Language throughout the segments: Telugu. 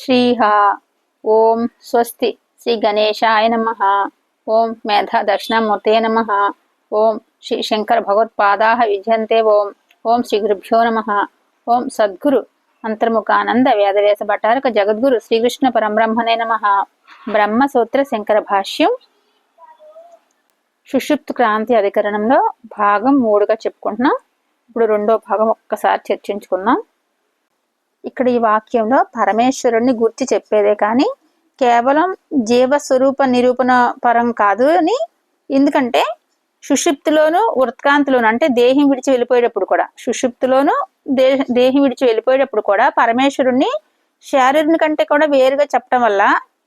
శ్రీహ ఓం స్వస్తి శ్రీ గణేశాయ నమ ఓం మేధ దక్షిణామూర్తే నమ ఓం శ్రీ శంకర భగవత్పాదా విజయంతే ఓం ఓం శ్రీ గురుభ్యో నమ ఓం సద్గురు అంతర్ముఖానంద వేదవేశ భటారక జగద్గురు శ్రీకృష్ణ పరబ్రహ్మణే నమ బ్రహ్మసూత్ర శంకర భాష్యం సుషుప్తు క్రాంతి అధికరణంలో భాగం మూడుగా చెప్పుకుంటున్నాం. ఇప్పుడు రెండో భాగం ఒక్కసారి చర్చించుకున్నాం ఇక్కడ ఈ వాక్యంలో పరమేశ్వరుణ్ణి గుర్తి చెప్పేదే కానీ కేవలం జీవస్వరూప నిరూపణ పరం కాదు అని. ఎందుకంటే సుషుప్తిలోను వృత్కాంతిలోను అంటే దేహం విడిచి వెళ్ళిపోయేటప్పుడు కూడా సుషుప్తిలోను దే దేహం విడిచి వెళ్ళిపోయేటప్పుడు కూడా పరమేశ్వరుణ్ణి శారీరుని కంటే కూడా వేరుగా చెప్పడం వల్ల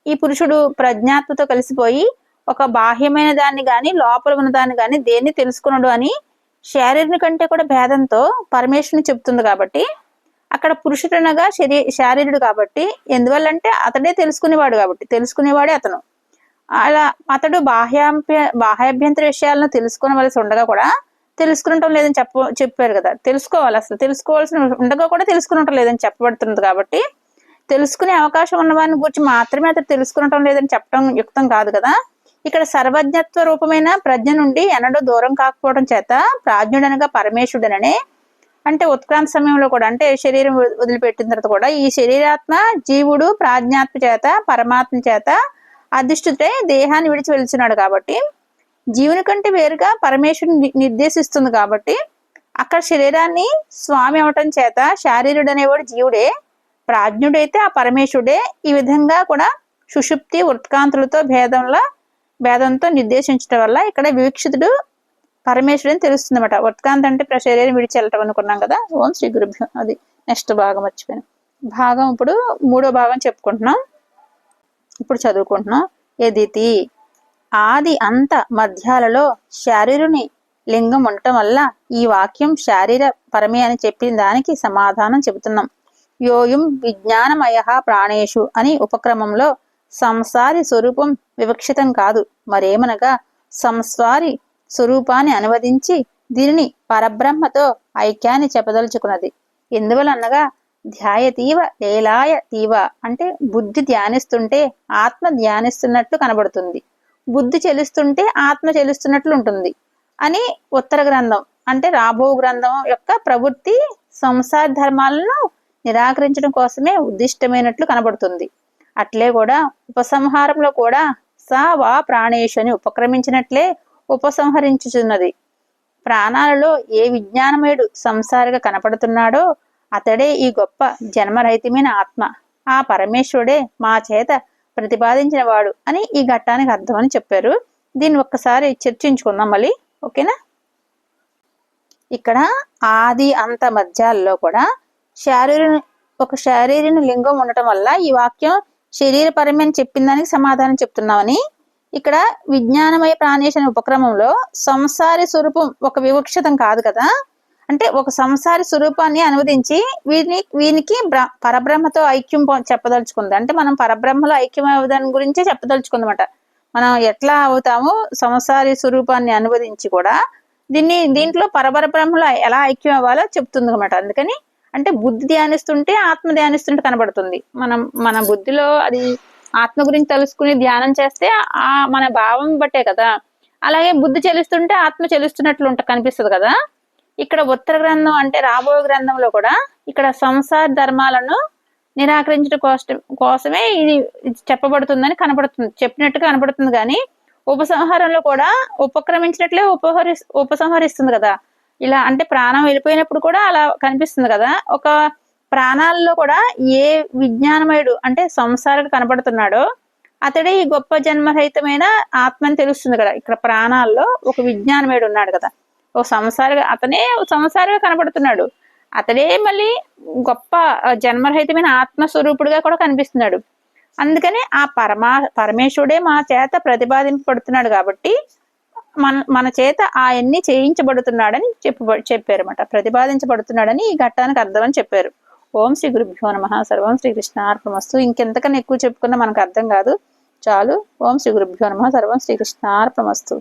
ఈ పురుషుడు ప్రజ్ఞాత్మతో కలిసిపోయి ఒక బాహ్యమైన దాన్ని గాని లోపల ఉన్న దాన్ని గాని దేన్ని తెలుసుకున్నాడు అని శారీరుని కంటే కూడా భేదంతో పరమేశ్వరుని చెప్తుంది కాబట్టి అక్కడ పురుషుడనగా శరీ శారీరుడు కాబట్టి ఎందువల్లంటే అతడే తెలుసుకునేవాడు కాబట్టి తెలుసుకునేవాడే అతను. అలా అతడు బాహ్యాంప్య బాహ్యాభ్యంతర విషయాలను తెలుసుకోవలసి ఉండగా కూడా తెలుసుకునటం లేదని చెప్ప చెప్పారు కదా. తెలుసుకోవాలి అసలు తెలుసుకోవాల్సిన ఉండగా కూడా తెలుసుకునటం లేదని చెప్పబడుతుంది కాబట్టి తెలుసుకునే అవకాశం ఉన్న వారిని గురించి మాత్రమే అతడు తెలుసుకునటం లేదని చెప్పడం యుక్తం కాదు కదా. ఇక్కడ సర్వజ్ఞత్వ రూపమైన ప్రజ్ఞ నుండి ఎన్నడూ దూరం కాకపోవడం చేత ప్రాజ్ఞుడనగా పరమేశ్వరుడననే అంటే ఉత్క్రాంతి సమయంలో కూడా అంటే శరీరం వదిలిపెట్టిన తర్వాత కూడా ఈ శరీరాత్మ జీవుడు ప్రాజ్ఞాత్మ చేత పరమాత్మ చేత అధిష్ఠుతై దేహాన్ని విడిచి వెళ్తున్నాడు కాబట్టి జీవుని కంటే వేరుగా పరమేశ్వరుని నిర్దేశిస్తుంది కాబట్టి అక్కడ శరీరాన్ని స్వామి అవటం చేత శారీరుడు అనేవాడు జీవుడే ప్రాజ్ఞుడైతే ఆ పరమేశ్వరుడే ఈ విధంగా కూడా సుషుప్తి ఉత్కాంతులతో భేదంలో భేదంతో నిర్దేశించడం వల్ల ఇక్కడ వీక్షితుడు పరమేశ్వరుని తెలుస్తుంది అనమాట ఉత్కాంత అంటే శరీరం విడిచెళ్ళటం అనుకున్నాం కదా ఓం శ్రీ గురుభ్యం అది. నెక్స్ట్ భాగం మర్చిపోయాను. భాగం ఇప్పుడు మూడో భాగం చెప్పుకుంటున్నాం. ఇప్పుడు చదువుకుంటున్నాం. ఎదితి ఆది అంత మధ్యాలలో శారీరుని లింగం ఉండటం వల్ల ఈ వాక్యం శారీర పరమే అని చెప్పిన దానికి సమాధానం చెబుతున్నాం. యోయం విజ్ఞానమయ ప్రాణేషు అని ఉపక్రమంలో సంసారి స్వరూపం వివక్షితం కాదు. మరేమనగా సంస్వారి స్వరూపాన్ని అనువదించి దీనిని పరబ్రహ్మతో ఐక్యాన్ని చెప్పదలుచుకున్నది. ఎందువలనగా ధ్యాయతీవ లేలాయ తీవ అంటే బుద్ధి ధ్యానిస్తుంటే ఆత్మ ధ్యానిస్తున్నట్లు కనబడుతుంది. బుద్ధి చెలుస్తుంటే ఆత్మ చెలుస్తున్నట్లు ఉంటుంది అని ఉత్తర గ్రంథం అంటే రాబో గ్రంథం యొక్క ప్రవృత్తి సంసార ధర్మాలను నిరాకరించడం కోసమే ఉద్దిష్టమైనట్లు కనబడుతుంది. అట్లే కూడా ఉపసంహారంలో కూడా సా వా ప్రాణేషు అని ఉపక్రమించినట్లే ఉపసంహరించుచున్నది. ప్రాణాలలో ఏ విజ్ఞానమయుడు సంసారిగా కనపడుతున్నాడో అతడే ఈ గొప్ప జన్మరహితమైన ఆత్మ. ఆ పరమేశ్వరుడే మా చేత ప్రతిపాదించిన వాడు అని ఈ ఘట్టానికి అర్థం అని చెప్పారు. దీన్ని ఒక్కసారి చర్చించుకుందాం మళ్ళీ. ఓకేనా? ఇక్కడ ఆది అంత మధ్యాల్లో కూడా శారీర ఒక శారీరని లింగం ఉండటం వల్ల ఈ వాక్యం శరీరపరమైన చెప్పిన దానికి సమాధానం చెప్తున్నామని ఇక్కడ విజ్ఞానమయ ప్రాణేశన ఉపక్రమంలో సంసారి స్వరూపం ఒక వివక్షితం కాదు కదా. అంటే ఒక సంసారి స్వరూపాన్ని అనువదించి వీరిని వీనికి పరబ్రహ్మతో ఐక్యం చెప్పదలుచుకుంది. అంటే మనం పరబ్రహ్మలో ఐక్యం అవ్వదాని గురించే చెప్పదలుచుకుందన్నమాట. మనం ఎట్లా అవుతామో సంసారి స్వరూపాన్ని అనువదించి కూడా దీన్ని దీంట్లో పరబర బ్రహ్మలో ఎలా ఐక్యం అవ్వాలో చెప్తుంది అనమాట అందుకని అంటే బుద్ధి ధ్యానిస్తుంటే ఆత్మ ధ్యానిస్తుంటే కనబడుతుంది. మనం మన బుద్ధిలో అది ఆత్మ గురించి తెలుసుకుని ధ్యానం చేస్తే ఆ మన భావం బట్టే కదా. అలాగే బుద్ధి చెల్లిస్తుంటే ఆత్మ చెల్లిస్తున్నట్లు ఉంట కనిపిస్తుంది కదా. ఇక్కడ ఉత్తర గ్రంథం అంటే రాబోయే గ్రంథంలో కూడా ఇక్కడ సంసార ధర్మాలను నిరాకరించడం కోసం కోసమే ఇది చెప్పబడుతుందని కనపడుతుంది. చెప్పినట్టుగా కనపడుతుంది కానీ ఉపసంహారంలో కూడా ఉపక్రమించినట్లే ఉపహరి ఉపసంహరిస్తుంది కదా. ఇలా అంటే ప్రాణం వెళ్ళిపోయినప్పుడు కూడా అలా కనిపిస్తుంది కదా. ఒక ప్రాణాల్లో కూడా ఏ విజ్ఞానమయుడు అంటే సంసారుడు కనబడుతున్నాడో అతడే ఈ గొప్ప జన్మరహితమైన ఆత్మని తెలుస్తుంది కదా. ఇక్కడ ప్రాణాల్లో ఒక విజ్ఞానమయుడు ఉన్నాడు కదా. ఓ సంసారిగా అతనే సంసారిగా కనబడుతున్నాడు. అతడే మళ్ళీ గొప్ప జన్మరహితమైన ఆత్మస్వరూపుడుగా కూడా కనిపిస్తున్నాడు. అందుకనే ఆ పరమా పరమేశ్వరుడే మా చేత ప్రతిపాదింపబడుతున్నాడు కాబట్టి మన మన చేత ఆయన్ని చేయించబడుతున్నాడని చెప్పు అన్నమాట ప్రతిపాదించబడుతున్నాడని ఈ ఘట్టానికి అర్థం అని చెప్పారు. ఓం శ్రీ గురుభ్యో నమ. సర్వం శ్రీకృష్ణ అర్పణమస్తు ఇంకెంతకన్నా ఎక్కువ చెప్పుకున్నా మనకు అర్థం కాదు. చాలు. ఓం శ్రీ గురుభ్యో నమ. సర్వం శ్రీకృష్ణ అర్పణమస్తు